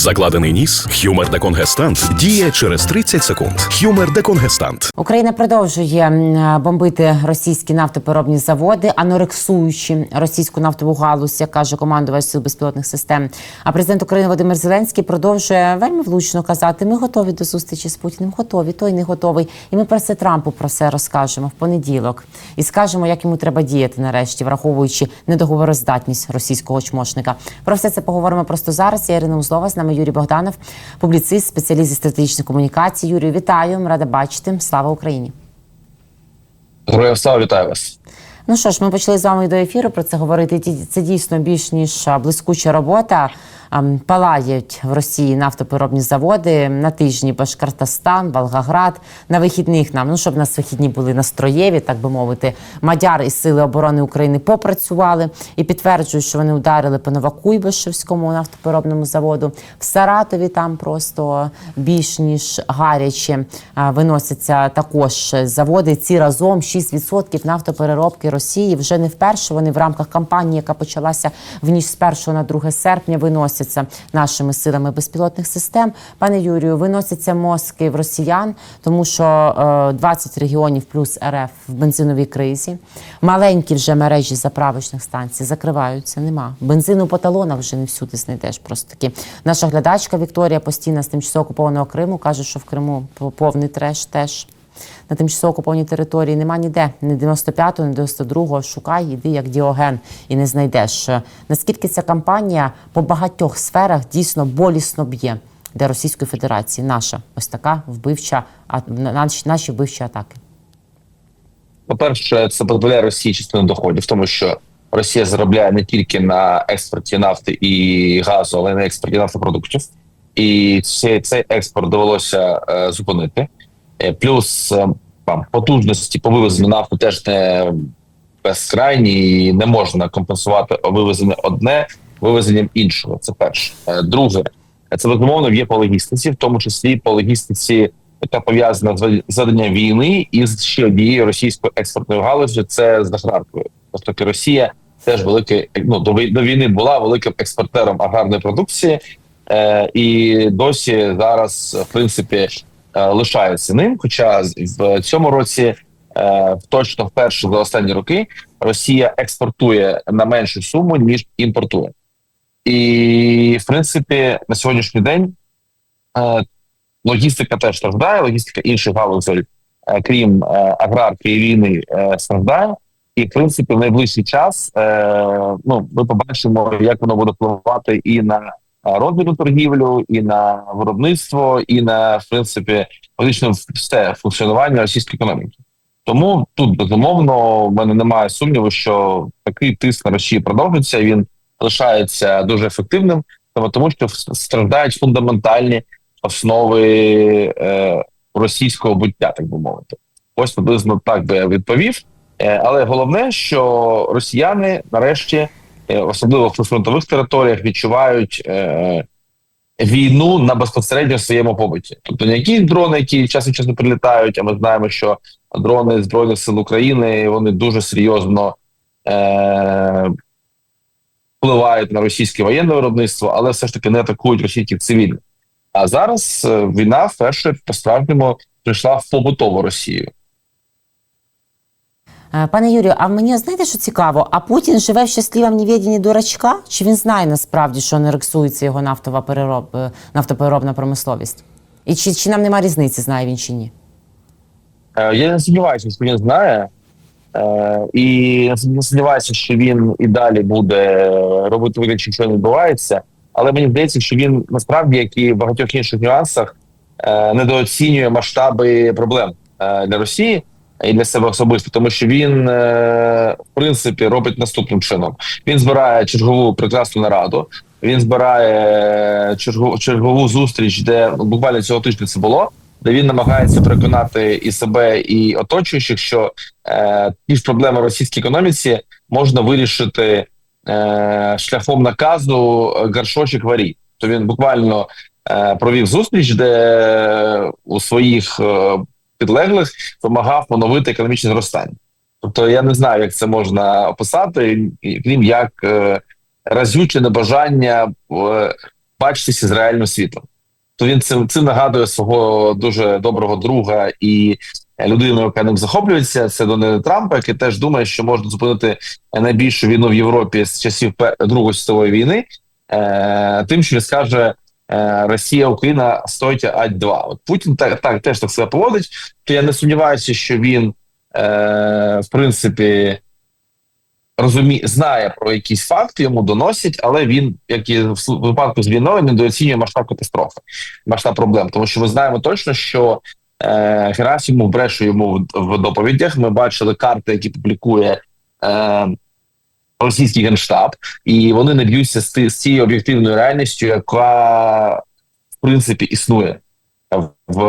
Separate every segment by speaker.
Speaker 1: Закладений ніс, хюмер деконгестант діє через 30 секунд. Хюмер деконгестант.
Speaker 2: Україна продовжує бомбити російські нафтопереробні заводи, анорексуючи російську нафтову галузь, як каже командувач сил безпілотних систем. А президент України Володимир Зеленський продовжує вельми влучно казати: ми готові до зустрічі з Путіним, готові, той не готовий. І ми про це Трампу про це розкажемо в понеділок і скажемо, як йому треба діяти нарешті, враховуючи недоговороздатність російського чмошника. Про все це поговоримо просто зараз. Я Ірина Узлова, з нами Юрій Богданов, публіцист, спеціаліст зі стратегічних комунікацій. Юрію, вітаю, рада бачити. Слава Україні.
Speaker 3: Героям слава вітаю вас.
Speaker 2: Ну що ж, ми почали з вами до ефіру про це говорити. Це дійсно більш ніж блискуча робота. Палають в Росії нафтопереробні заводи на тижні Башкортостан, Волгоград. На вихідних нам, ну щоб нас вихідні були настроєві, так би мовити, Мадяр і Сили оборони України попрацювали і підтверджують, що вони ударили по Новокуйбишевському нафтопереробному заводу. В Саратові там просто більш ніж гаряче виносяться також заводи. Ці разом 6% нафтопереробки Росії вже не вперше. Вони в рамках кампанії, яка почалася в ніч з 1 на 2 серпня, виносяться нашими силами безпілотних систем. Пане Юрію, виносяться мозки в росіян, тому що е, 20 регіонів плюс РФ в бензиновій кризі. Маленькі вже мережі заправочних станцій закриваються. Нема бензину по талонах вже не всюди знайдеш. Просто таки наша глядачка Вікторія постійна з тимчасово окупованого Криму каже, що в Криму повний треш теж. На тимчасово окупованій території нема ніде, ні 95-го, ні 92-го. Шукай, іди як діоген і не знайдеш. Наскільки ця кампанія по багатьох сферах дійсно болісно б'є для Російської Федерації? Наша ось така вбивча, наші, наші вбивчі атаки.
Speaker 3: По-перше, це дозволяє Росії частину доходів, тому що Росія заробляє не тільки на експорті нафти і газу, але й на експорті нафтопродуктів. І цей, цей експорт довелося е, зупинити. Е, плюс е, там потужності по вивезенню нафти теж не безкрайні, і не можна компенсувати вивезення одне вивезенням іншого. Це перше. Е, друге, це безумовно є по логістиці, в тому числі по логістиці, яка пов'язана з веденням війни і з ще однією російською експортною галузю. Це з аграркою. Тобто Росія теж великий ну до вій- до війни була великим експортером аграрної продукції, і досі зараз в принципі лишається ним. Хоча в цьому році. е, Точно вперше за останні роки Росія експортує на меншу суму ніж імпортує, і в принципі на сьогоднішній день е, логістика теж страждає, логістика інших галузей, е, крім е, аграрки і війни, е, страждає. І в принципі, в найближчий час е, ну ми побачимо, як воно буде впливати і на е, торгівлю, і на виробництво, і на в принципі фактично все функціонування російської економіки. Тому тут безумовно в мене немає сумніву, що такий тиск на Росію продовжується. і Він лишається дуже ефективним, тому що страждають фундаментальні основи е, російського буття, так би мовити. Ось приблизно так би я відповів. Е, але головне, що росіяни нарешті, особливо в прифронтових територіях, відчувають е, війну на безпосередньо своєму побуті. Тобто не якісь дрони, які час від часу прилітають, а ми знаємо, що дрони Збройних сил України вони дуже серйозно е, впливають на російське воєнне виробництво, але все ж таки не атакують російських цивільних. А зараз е, війна вперше по справжньому прийшла в побутову Росію.
Speaker 2: Е, Пане Юрію, а мені знаєте, що цікаво? А Путін живе в щасливому невіденні дурачка? Чи він знає насправді, що анексується його нафтова перероб, е, нафтопереробна промисловість? І чи, чи нам нема різниці, знає він чи ні?
Speaker 3: Е, Я не сумніваюся, що він знає, і не сумніваюся, що він і далі буде робити вигляд, що не відбувається. Але мені здається, що він насправді, як і в багатьох інших нюансах, недооцінює масштаби проблем для Росії і для себе особисто, тому що він е, в принципі робить наступним чином: він збирає чергову прекрасну нараду. Він збирає чергову, чергову зустріч, де буквально цього тижня це було де він намагається переконати і себе, і оточуючих, що е, ті ж проблеми російській економіці можна вирішити е, шляхом наказу гаршочок варі. То він буквально е, провів зустріч, де у своїх е, підлеглих вимагав поновити економічне зростання. Тобто я не знаю, як це можна описати, крім як е, разюче небажання е, бачитися з реальним світом. То він цим цим нагадує свого дуже доброго друга і людину, яка ним захоплюється. Це Дональд Трампа, який теж думає, що можна зупинити найбільшу війну в Європі з часів Другої світової війни. Е, тим, що він скаже Росія, Україна стоїть ать 2 От Путін так, так теж так себе поводить. То я не сумніваюся, що він е, в принципі розуміє, знає про якісь факти, йому доносять, але він, як і в випадку з війною, недооцінює масштаб катастрофи, масштаб проблем. Тому що ми знаємо точно, що е, Герасимов бреше йому в, в доповідях. Ми бачили карти, які публікує. Е, Російський генштаб, і вони не б'ються з, з цією об'єктивною реальністю, яка в принципі існує в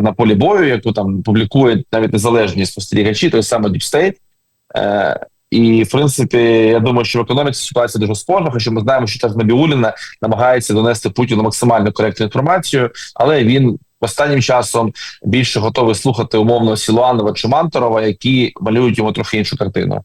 Speaker 3: на полі бою, яку там публікують навіть незалежні спостерігачі, той Deep State. Е, і в принципі, я думаю, що в економіці ситуація дуже схожа, хоча ми знаємо, що теж Набіуліна намагається донести Путіну максимально коректну інформацію, але він останнім часом більше готовий слухати умовно Сілуанова чи Манторова, які малюють йому трохи іншу картину.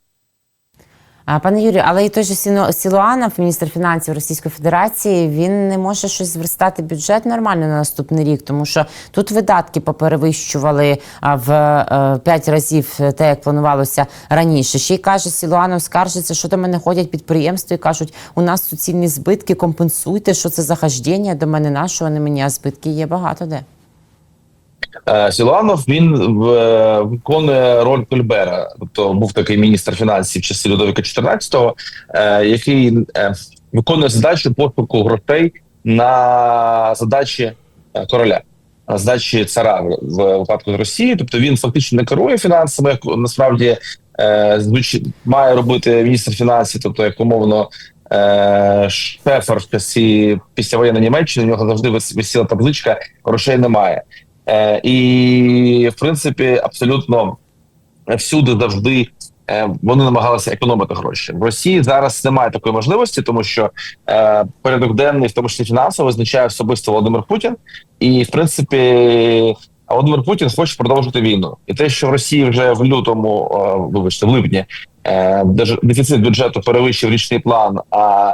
Speaker 2: Пане Юрію, але і той же Сілуанов, міністр фінансів Російської Федерації, він не може щось зверстати бюджет нормально на наступний рік, тому що тут видатки поперевищували в е, п'ять разів те, як планувалося раніше. Ще й каже, Сілуанов скаржиться, що до мене ходять підприємства і кажуть, у нас суцільні збитки, компенсуйте, що це за хождення до мене нашого, не мені, а збитки є багато де.
Speaker 3: Е, Сілуанов він е, виконує роль Кольбера, тобто був такий міністр фінансів часи Людовика XIV, е, який виконує задачу пошуку грошей на задачі короля, на задачі цара в, випадку з Росії. Тобто він фактично не керує фінансами, як насправді має робити міністр фінансів, тобто як умовно. Шефер в часі післявоєнної Німеччини у нього завжди вис- висіла табличка грошей немає. Е, і в принципі, абсолютно всюди завжди е, вони намагалися економити гроші. В Росії зараз немає такої можливості, тому що е, порядок денний, в тому числі фінансово, визначає особисто Володимир Путін, і в принципі. Володимир Путін хоче продовжити війну, і те, що в Росії вже в лютому, вибачте, в липні е, дефіцит бюджету перевищив річний план. А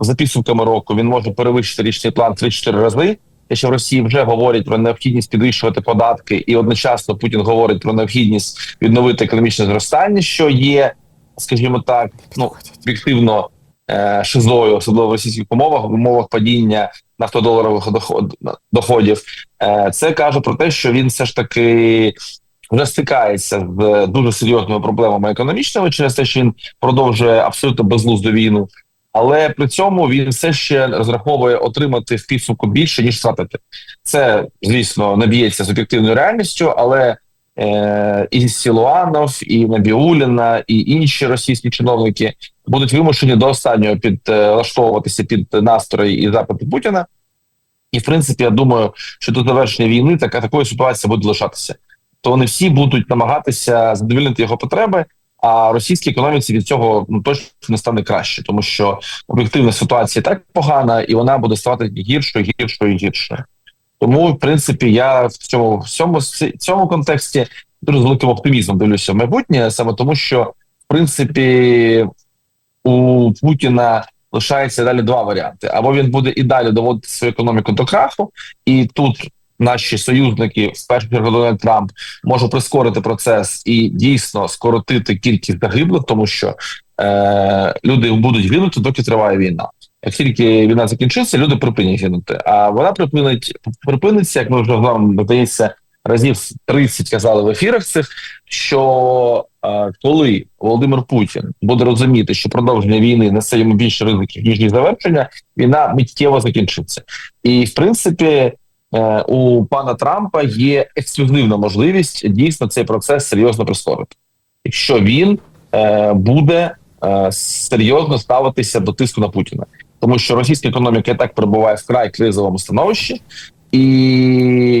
Speaker 3: за підсумками року він може перевищити річний план 3-4 рази. Що в Росії вже говорять про необхідність підвищувати податки, і одночасно Путін говорить про необхідність відновити економічне зростання, що є, скажімо так, ну об'єктивно е, шизою, особливо в російських умовах, в умовах падіння нафтодоларових доход, доходів. Е, це каже про те, що він все ж таки вже стикається з дуже серйозними проблемами економічними через те, що він продовжує абсолютно безглузду війну. Але при цьому він все ще розраховує отримати в підсумку більше ніж втратити. Це звісно не б'ється з об'єктивною реальністю, але е, і Сілуанов, і Набіуліна, і інші російські чиновники будуть вимушені до останнього підлаштовуватися під настрої і запити Путіна. І в принципі, я думаю, що до завершення війни така такої ситуації буде лишатися. То вони всі будуть намагатися задовільнити його потреби. А російській економіці від цього ну точно не стане краще, тому що об'єктивна ситуація так погана, і вона буде ставати гіршою, гіршою гіршою. Тому, в принципі, я в цьому в цьому в цьому контексті дуже з великим оптимізмом дивлюся в майбутнє, саме тому, що в принципі у Путіна лишається далі два варіанти: або він буде і далі доводити свою економіку до краху, і тут наші союзники, в першу чергу Дональд Трамп, може прискорити процес і дійсно скоротити кількість загиблих, тому що е, люди будуть гинути, доки триває війна. Як тільки війна закінчиться, люди припинять гинути. А вона припинить припиниться, як ми вже вам здається, разів 30 казали в ефірах цих, що е, коли Володимир Путін буде розуміти, що продовження війни несе йому більше ризиків ніж завершення, війна миттєво закінчиться. І в принципі, у пана Трампа є ексклюзивна можливість дійсно цей процес серйозно прискорити, якщо він е, буде е, серйозно ставитися до тиску на Путіна, тому що російська економіка і так перебуває в край кризовому становищі, і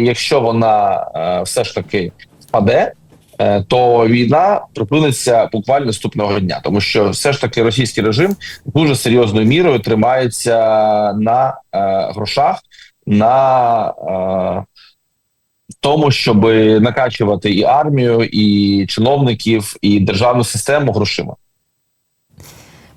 Speaker 3: якщо вона е, все ж таки впаде, е, то війна припиниться буквально наступного дня, тому що все ж таки російський режим дуже серйозною мірою тримається на е, грошах, на е, тому, щоб накачувати і армію, і чиновників, і державну систему грошима.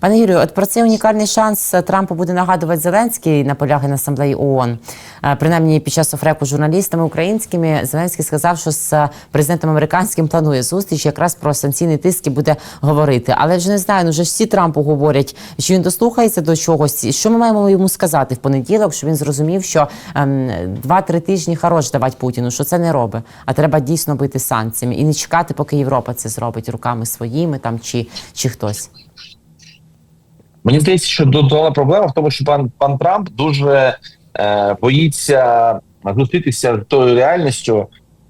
Speaker 2: Пане Юрію, от про цей унікальний шанс Трампу буде нагадувати Зеленський наполягає на асамблеї ООН. Е, Принаймні під час офреку з журналістами українськими Зеленський сказав, що з президентом американським планує зустріч, якраз про санкційний тиск і буде говорити. Але вже не знаю, ну вже всі Трампу говорять, що він дослухається до чогось. Що ми маємо йому сказати в понеділок, щоб він зрозумів, що ем, два-три тижні хорош давати Путіну, що це не робить, а треба дійсно бити санкціями і не чекати, поки Європа це зробить руками своїми там чи, чи хтось.
Speaker 3: Мені здається, що головна проблема в тому, що пан пан Трамп дуже е, боїться зустрітися з тою реальністю,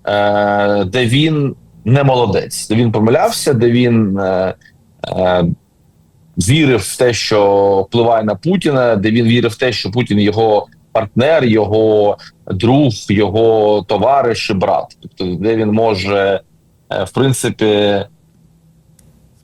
Speaker 3: е, де він не молодець, де він помилявся, де він е, е, вірив в те, що впливає на Путіна, де він вірив в те, що Путін його партнер, його друг, його товариш, брат. Тобто, де він може, е, в принципі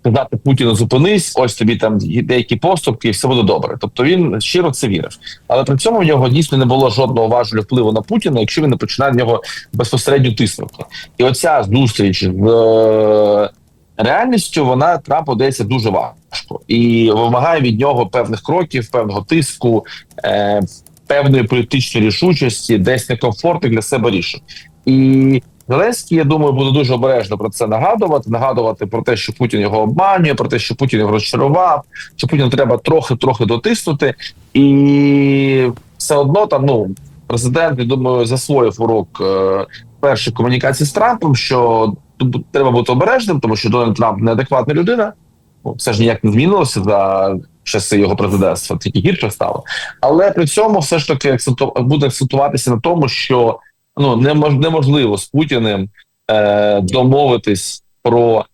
Speaker 3: сказати Путіну зупинись, ось тобі там деякі поступки, і все буде добре. Тобто він щиро це вірив. Але при цьому в нього дійсно не було жодного важелю впливу на Путіна, якщо він не починає в нього безпосередньо тиснути. І оця зустріч з е, реальністю вона Трампу дається дуже важко і вимагає від нього певних кроків, певного тиску, е, певної політичної рішучості, десь некомфортних для себе рішень. І Зеленський, я думаю, буде дуже обережно про це нагадувати. Нагадувати про те, що Путін його обманює, про те, що Путін його розчарував, що Путіну треба трохи-трохи дотиснути, і все одно там ну президент, я думаю, засвоїв урок е, першої комунікації з Трампом, що треба бути обережним, тому що Дональд Трамп неадекватна людина. Ну, все ж ніяк не змінилося за часи його президентства, тільки гірше стало. Але при цьому все ж таки буде акцентуватися на тому, що ну немож, неможливо з Путіним е, домовитись про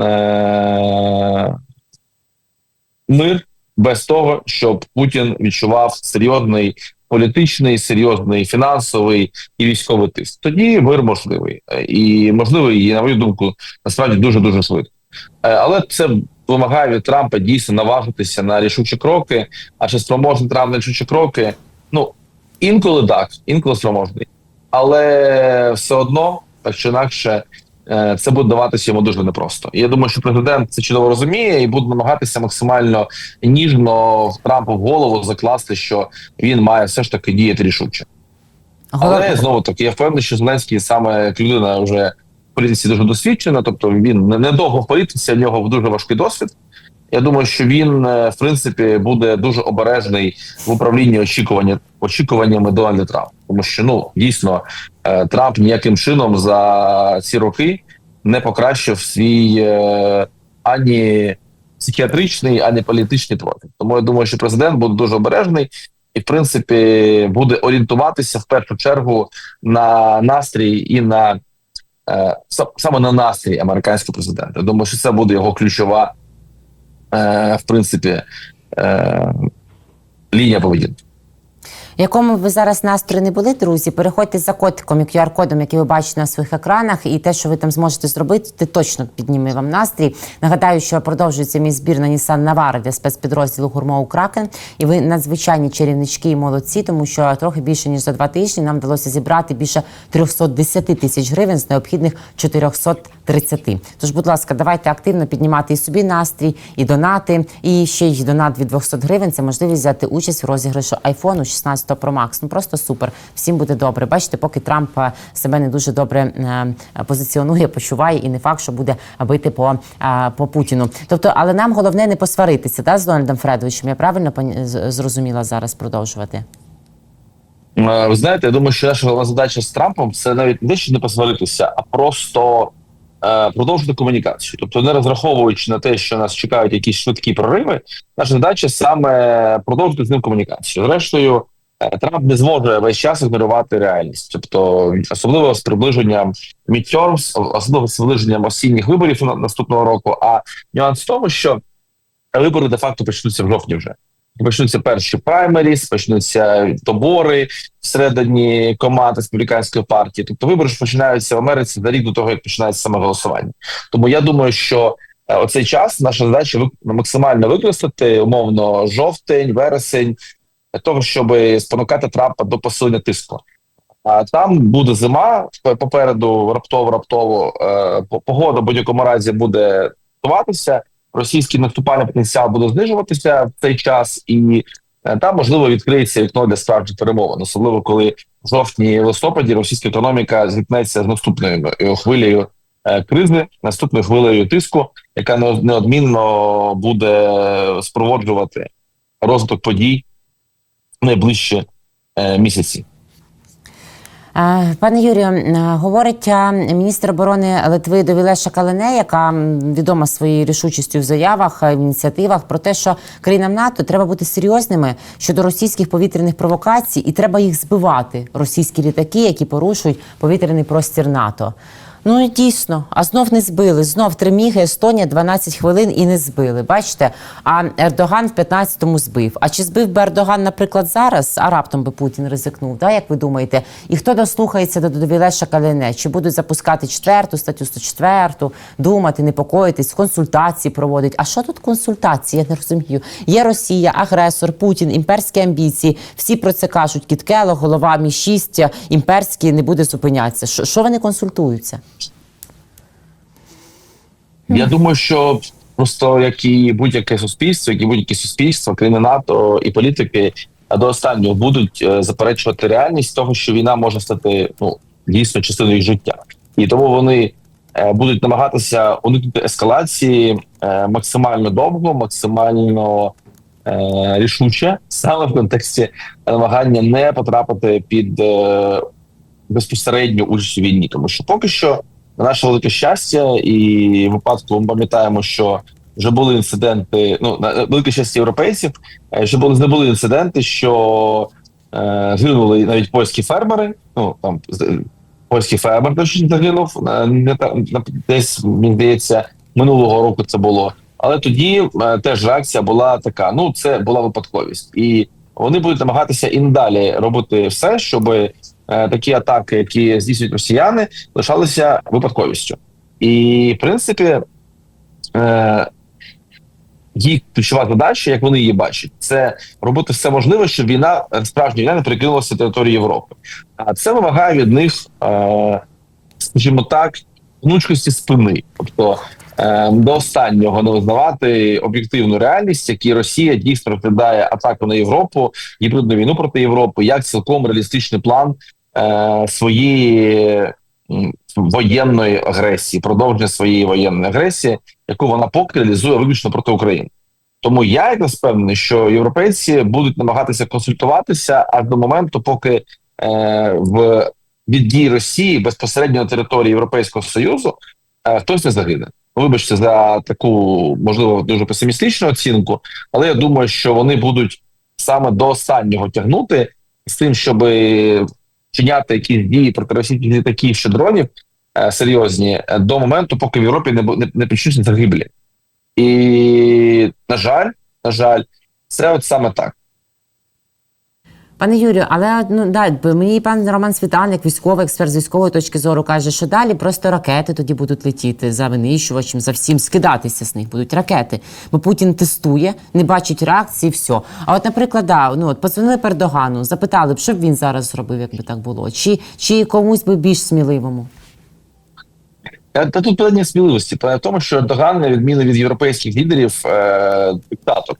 Speaker 3: е, мир без того, щоб Путін відчував серйозний політичний, серйозний фінансовий і військовий тиск. Тоді мир можливий, Е, і можливий, і на мою думку, насправді дуже дуже швидко. Е, Але це вимагає від Трампа дійсно наважитися на рішучі кроки. А чи спроможний Трамп на рішучі кроки? Ну інколи так, інколи спроможний, але все одно так чи інакше. е, Це буде даватися йому дуже непросто. І я думаю, що президент це чудово розуміє і буде намагатися максимально ніжно в Трампу в голову закласти, що він має все ж таки діяти рішуче. Але знову таки я впевнений, що Зеленський саме як людина вже в політиці дуже досвідчена, тобто він не- недовго в політиці, в нього дуже важкий досвід. Я думаю, що він е, в принципі буде дуже обережний в управлінні очікування очікуваннями Дональда Трампа, тому що ну дійсно е, Трамп ніяким чином за ці роки не покращив свій е, ані психіатричний, ані політичний профіль. Тому я думаю, що президент буде дуже обережний і, в принципі, буде орієнтуватися в першу чергу на настрій і на е, саме на настрій американського президента. Я думаю, що це буде його ключова, в принципі, е, лінія поведінки.
Speaker 2: Якому ви зараз настрої не були, друзі, переходьте за котиком і QR-кодом, який ви бачите на своїх екранах, і те, що ви там зможете зробити, це точно підніме вам настрій. Нагадаю, що продовжується мій збір на Nissan Navara для спецпідрозділу Гурмоу Кракен. І ви надзвичайні чарівнички і молодці, тому що трохи більше ніж за два тижні нам вдалося зібрати більше 310 тисяч гривень з необхідних 430. Тож, будь ласка, давайте активно піднімати і собі настрій, і донати, і ще й донат від 200 гривень. Це можливість взяти участь в розіграшу айфону 16 Pro Max. Ну просто супер. Всім буде добре. Бачите, поки Трамп е, себе не дуже добре е, позиціонує, почуває, і не факт, що буде бити по, е, по Путіну. Тобто, але нам головне не посваритися да, з Дональдом Фредовичем. Я правильно зрозуміла зараз продовжувати?
Speaker 3: Ви знаєте, я думаю, що наша головна задача з Трампом це навіть не що не посваритися, а просто е, продовжити комунікацію. Тобто, не розраховуючи на те, що нас чекають якісь швидкі прориви, наша задача саме продовжити з ним комунікацію. Зрештою, Трамп не зможе весь час ігнорувати реальність, тобто особливо з приближенням midterms, особливо з приближенням осінніх виборів на- наступного року. А нюанс в тому, що вибори де факто почнуться в жовтні вже. Почнуться перші праймеріс, почнуться добори всередині команд республіканської партії. Тобто вибори ж починаються в Америці за рік до того, як починається саме голосування. Тому я думаю, що е, оцей час наша задача максимально використати умовно жовтень, вересень для того, щоб спонукати Трампа до посилення тиску. А там буде зима попереду раптово раптово е, погода в будь-якому разі буде готуватися. російський наступальний потенціал буде знижуватися в цей час, і е, там можливо відкриється вікно для справжніх перемовин, особливо коли в жовтні листопаді російська економіка зіткнеться з наступною е, хвилею кризи, наступною хвилею тиску, яка неодмінно буде спроводжувати розвиток подій найближчі е, місяці.
Speaker 2: Пане Юрію, говорить міністр оборони Литви Довілеша Калине, яка відома своєю рішучістю в заявах, е, в ініціативах про те, що країнам НАТО треба бути серйозними щодо російських повітряних провокацій, і треба їх збивати. Російські літаки, які порушують повітряний простір НАТО. Ну і дійсно, а знов не збили. Знов три міги, Естонія 12 хвилин і не збили. Бачите, а Ердоган в 15-му збив. А чи збив би Ердоган, наприклад, зараз, а раптом би Путін ризикнув? Да, як ви думаєте? І хто дослухається до Довілеша Калине? Чи будуть запускати четверту статтю 104, думати, непокоїтись, консультації проводить? А що тут консультації? Я не розумію. Є Росія, агресор, Путін, імперські амбіції. Всі про це кажуть. Кіткело, голова Мі 6 імперський не буде зупинятися. Що вони консультуються?
Speaker 3: Я думаю, що просто як і будь-яке суспільство, як і будь-яке суспільство, країни НАТО і політики до останнього будуть е, заперечувати реальність того, що війна може стати ну дійсно частиною їх життя, і тому вони е, будуть намагатися уникнути ескалації е, максимально довго, максимально рішуче, саме в контексті намагання не потрапити під безпосередню участь у війні, тому що поки що на наше велике щастя, і в випадку ми пам'ятаємо, що вже були інциденти. Ну на велике щастя європейців, е, що були не були інциденти, що е, згинули навіть польські фермери. Ну там польський фермер теж загинув е, не та на- десь мені здається минулого року це було. Але тоді е, теж реакція була така: ну це була випадковість, і вони будуть намагатися і надалі робити все, щоб е, такі атаки, які здійснюють росіяни, лишалися випадковістю. І в принципі, е, їх ключова задача, як вони її бачать, це робити все можливе, щоб війна е, справжня війна не перекинулася територію Європи. А це вимагає від них, е, скажімо так, гнучкості спини, тобто е, до останнього не визнавати об'єктивну реальність, які Росія дійсно розглядає атаку на Європу, гібридну війну проти Європи, як цілком реалістичний план е, своєї воєнної агресії, продовження своєї воєнної агресії, яку вона поки реалізує виключно проти України. Тому я якраз впевнений, що європейці будуть намагатися консультуватися аж до моменту, поки е, в від дій Росії безпосередньо на території Європейського Союзу е, хтось не загине. Вибачте за таку можливо дуже песимістичну оцінку, але я думаю, що вони будуть саме до останнього тягнути з тим, щоб чиняти якісь дії проти російських літаків чи дронів е, серйозні е, до моменту, поки в Європі не, не, не почнуться загиблі. І на жаль, на жаль, це от саме так.
Speaker 2: Пане Юрію, але ну да, мені пан Роман Світан, як військовий експерт з військової точки зору, каже, що далі просто ракети тоді будуть летіти за винищувачем, за всім скидатися з них будуть ракети. Бо Путін тестує, не бачить реакції, все. А от, наприклад, да, ну от подзвонили Пердогану, запитали б, що б він зараз зробив, якби так було, чи, чи комусь би більш сміливому.
Speaker 3: Та тут питання сміливості. Питання в тому, що Ердоган, на відміну від європейських лідерів, е, диктатор.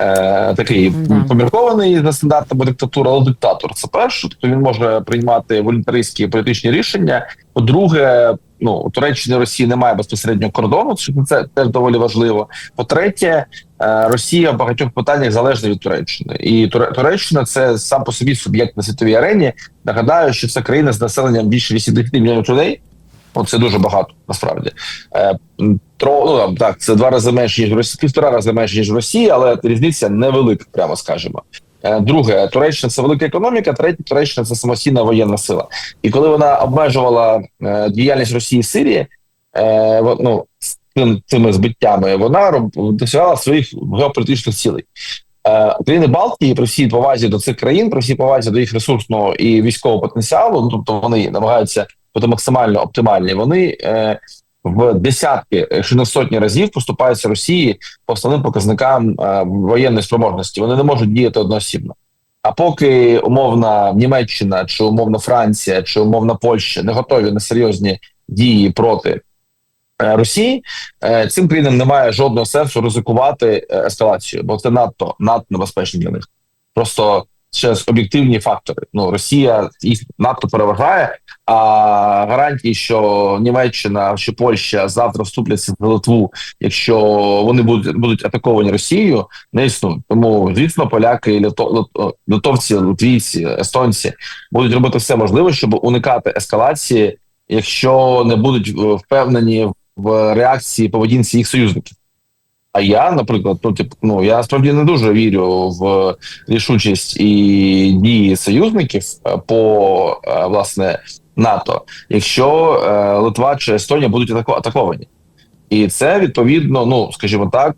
Speaker 3: Е, такий
Speaker 2: Да.
Speaker 3: поміркований за стандартами диктатури, але диктатор. Це перше, тобто він може приймати волюнтаристські політичні рішення. По-друге, ну у Туреччини Росії немає безпосереднього кордону, це теж доволі важливо. По-третє, е, Росія в багатьох питаннях залежна від Туреччини, і Туреччина це сам по собі суб'єкт на світовій арені. Нагадаю, що це країна з населенням більше 80 мільйонів людей. Ну, це дуже багато насправді. Е, тро, ну, там, так, це два рази менше, ніж Росія, півтора рази менше, ніж Росія, але різниця невелика, прямо скажемо. Е, Друге, Туреччина це велика економіка, третє, Туреччина це самостійна воєнна сила. І коли вона обмежувала е, діяльність Росії в Сирії, е, ну, цими збиттями, вона роб, досягала своїх геополітичних цілей. Е, Країни Балтії при всій повазі до цих країн, при всій повазі до їх ресурсного і військового потенціалу, ну тобто вони намагаються бути максимально оптимальні. Вони е, в десятки, якщо не сотні разів, поступаються Росії по основним показникам е, воєнної спроможності. Вони не можуть діяти одноосібно. А поки умовна Німеччина, чи умовна Франція, чи умовна Польща не готові на серйозні дії проти е, Росії, е, цим країнам немає жодного сенсу ризикувати е, ескалацію, бо це надто надто небезпечно для них. Просто через об'єктивні фактори. Ну Росія їх надто переважає. А гарантії, що Німеччина чи Польща завтра вступляться в Литву, якщо вони будуть будуть атаковані Росією, не існують. Тому звісно, поляки, лито, литовці, литвійці, естонці будуть робити все можливе, щоб уникати ескалації, якщо не будуть е, впевнені в реакції поведінці їх союзників. А я, наприклад, ну тип, ну я насправді не дуже вірю в рішучість і дії союзників е, по е, власне НАТО, якщо е, Литва чи Естонія будуть атаковані, і це відповідно, ну скажімо так,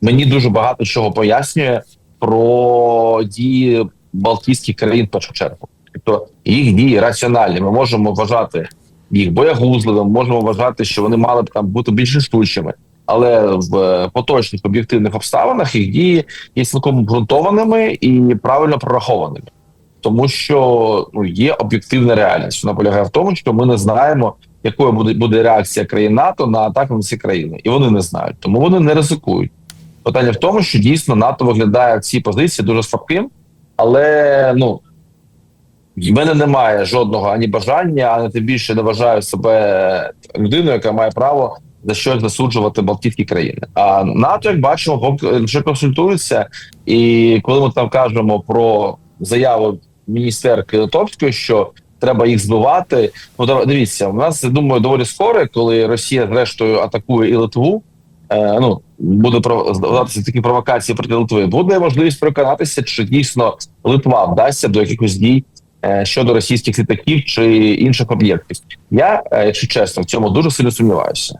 Speaker 3: мені дуже багато чого пояснює про дії Балтійських країн в першу чергу. Тобто їх дії раціональні. Ми можемо вважати їх боягузливими, можемо вважати, що вони мали б там бути більш рішучими. Але в е, поточних об'єктивних обставинах їх дії є цілком обґрунтованими і правильно прорахованими, тому що ну є об'єктивна реальність. Вона полягає в тому, що ми не знаємо, якою буде буде реакція країн НАТО на атаку на ці країни, і вони не знають, тому вони не ризикують. Питання в тому, що дійсно НАТО виглядає в цій позиції дуже слабким, але ну в мене немає жодного ані бажання, ані тим більше не вважаю себе людиною, яка має право за щось засуджувати Балтійські країни. А НАТО, як бачимо, вже консультується, і коли ми там кажемо про заяву міністерки Литовської, що треба їх збивати. Ну дивіться, у нас я думаю, доволі скоро, коли Росія зрештою атакує і Литву. Е, ну буде про- здаватися такі провокації проти Литви. Буде можливість переконатися, чи дійсно Литва вдасться до якихось дій щодо російських літаків чи інших об'єктів. Я, е, якщо чесно, в цьому дуже сильно сумніваюся.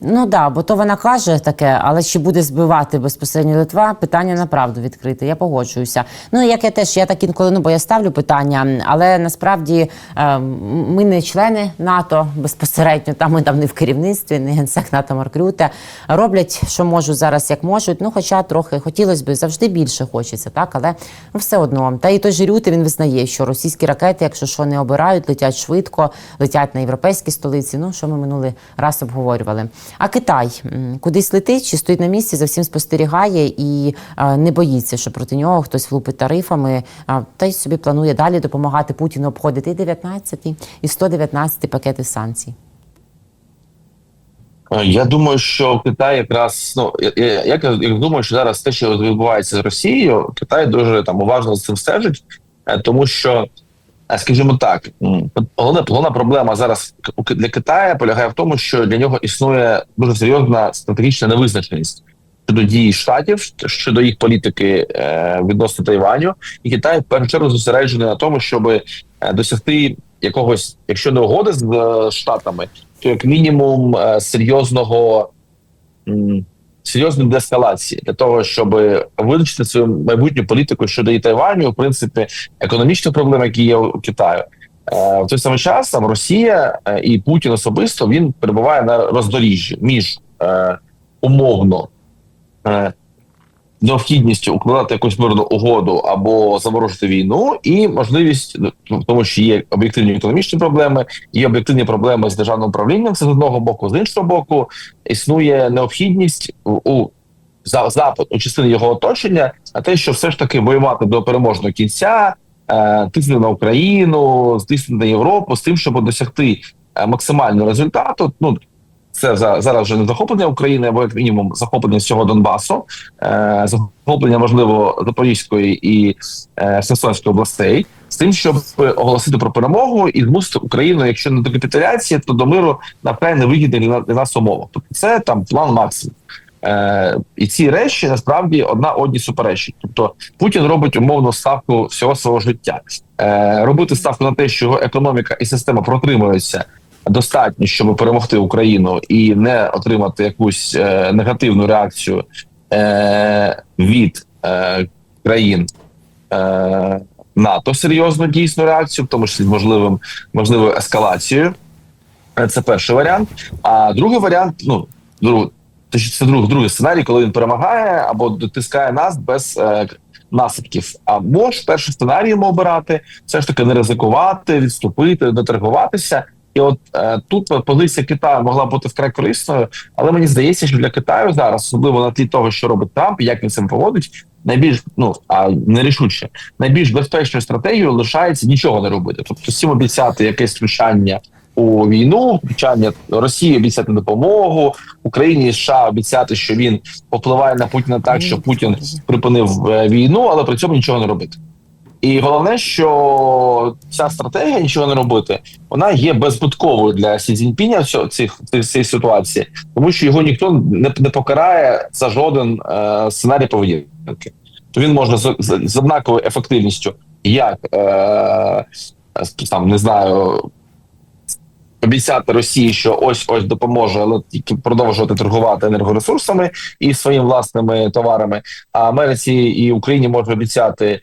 Speaker 2: Ну да, бо то вона каже таке, але чи буде збивати безпосередньо Литва? Питання направду відкрите. Я погоджуюся. Ну як я теж я так інколи ну бо я ставлю питання, але насправді е, ми не члени НАТО безпосередньо. Там ми там не в керівництві, не генсек НАТО Марк Рюте. Роблять, що можуть зараз, як можуть. Ну, хоча трохи хотілося б завжди більше хочеться, так але ну все одно. Та і той же Рюте він визнає, що російські ракети, якщо що не обирають, летять швидко, летять на європейські столиці. Ну що ми минулий раз обговорювали. А Китай кудись летить чи стоїть на місці, за всім спостерігає і е, не боїться, що проти нього хтось влупить тарифами, та й собі планує далі допомагати Путіну обходити і 19 і 119 пакети санкцій.
Speaker 3: Е, Я думаю, що Китай якраз ну я, я, думаю, що зараз те, що відбувається з Росією, Китай дуже там уважно з цим стежить, е, тому що, скажімо так, головна головна проблема зараз для Китаю полягає в тому, що для нього існує дуже серйозна стратегічна невизначеність щодо дії штатів щодо їх політики е, відносно Тайваню, і Китай в першу чергу зосереджений на тому, щоб е, досягти якогось, якщо не угоди з е, штатами, то як мінімум серйозного серйозної деескалації для того, щоб визначити свою майбутню політику щодо і Тайваню, в принципі, економічних проблем, які є у Китаю. Е, В той самий час там Росія е, і Путін особисто він перебуває на роздоріжжі між е, умовно необхідністю укладати якусь мирну угоду або заморожити війну, і можливість ну, тому, що є об'єктивні економічні проблеми, є об'єктивні проблеми з державним управлінням. Це з одного боку, з іншого боку, існує необхідність у, за- запит у частині його оточення, на те, що все ж таки воювати до переможного кінця, е, тиснути на Україну, стиснути на Європу з тим, щоб досягти е, максимального результату. Ну це за зараз вже не захоплення України, або як мінімум захоплення всього Донбасу, е, захоплення можливо Запорізької і е, Херсонської областей, з тим, щоб оголосити про перемогу і змусити Україну, якщо не до капітуляції, то до миру на вкрай невигідних для, нас умовах. Тобто це там план максимум. Е, і ці речі насправді одна одній суперечить. Тобто Путін робить умовну ставку всього свого життя. Е, робити ставку на те, що його економіка і система протримуються достатньо, щоб перемогти Україну і не отримати якусь е, негативну реакцію е, від е, країн е, НАТО серйозну дійсну реакцію, в тому числі можливим можливою ескалацією. Е, Це перший варіант. А другий варіант, ну друг, це друг, другий сценарій, коли він перемагає або дотискає нас без е, наслідків. Або ж перший сценарій йому обирати, все ж таки не ризикувати, відступити, не торгуватися. І от е, тут позиція Китаю могла бути вкрай корисною, але мені здається, що для Китаю зараз, особливо на тлі того, що робить Трамп, як він цим поводить, найбільш ну а нерішуче, найбільш безпечною стратегією лишається нічого не робити. Тобто всім обіцяти якесь втручання у війну, втручання Росії обіцяти допомогу Україні і США обіцяти, що він попливає на Путіна так, що Путін припинив е, війну, але при цьому нічого не робити. І головне, що ця стратегія нічого не робити, вона є безбутковою для Сі Цзіньпіня в цих цій ситуації, тому що його ніхто не, не покарає за жоден е, сценарій поведінки. То він може з, з, з однаковою ефективністю, як е, там не знаю. Обіцяти Росії, що ось ось допоможе, але тільки продовжувати торгувати енергоресурсами і своїми власними товарами. А Америці і Україні може обіцяти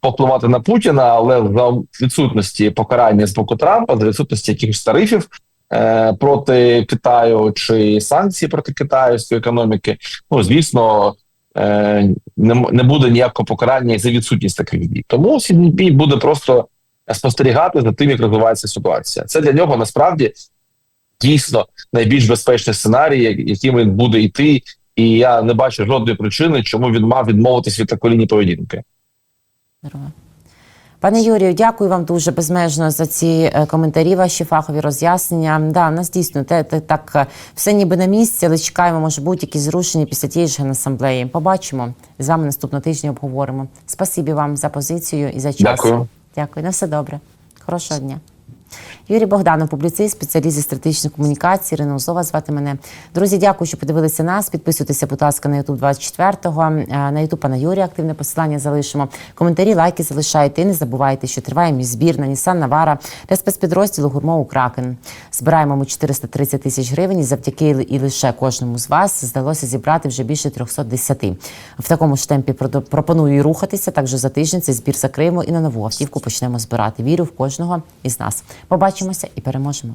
Speaker 3: попливати на Путіна, але за відсутності покарання з боку Трампа, за відсутності якихось тарифів е, проти Китаю чи санкцій проти з економіки. Ну звісно, е, не, буде ніякого покарання за відсутність таких дій. Тому Сі Цзіньпінь буде просто спостерігати за тим, як розвивається ситуація. Це для нього насправді дійсно найбільш безпечний сценарій, яким він буде йти. І я не бачу жодної причини, чому він мав відмовитись від такої лінії поведінки.
Speaker 2: Пане Юрію, дякую вам дуже безмежно за ці е, коментарі, ваші фахові роз'яснення. Да, у нас дійсно те, те так е, все ніби на місці, але чекаємо, може будь-які зрушення після тієї ж генасамблеї. Побачимо з вами наступного тижня обговоримо. Спасибі вам за позицію і за час.
Speaker 3: Дякую.
Speaker 2: Дякую. На все добре. Хорошого дня. Юрій Богданов, публіцист, спеціаліст зі стратегічної комунікації. Ірина Узлова звати мене. Друзі, дякую, що подивилися нас. Підписуйтеся, будь ласка, на YouTube 24-го. Е, На YouTube пана Юрія активне посилання залишимо. Коментарі, лайки залишайте. І не забувайте, що триває мій збір на Nissan Navara для спецпідрозділу гурмову Кракен. Збираємо ми 430 тисяч гривень і завдяки і лише кожному з вас здалося зібрати вже більше 310. В такому ж темпі пропоную рухатися. Так вже за тиждень цей збір закриємо і на нову автівку почнемо збирати. Вірю в кожного із нас. Побачимося і переможемо.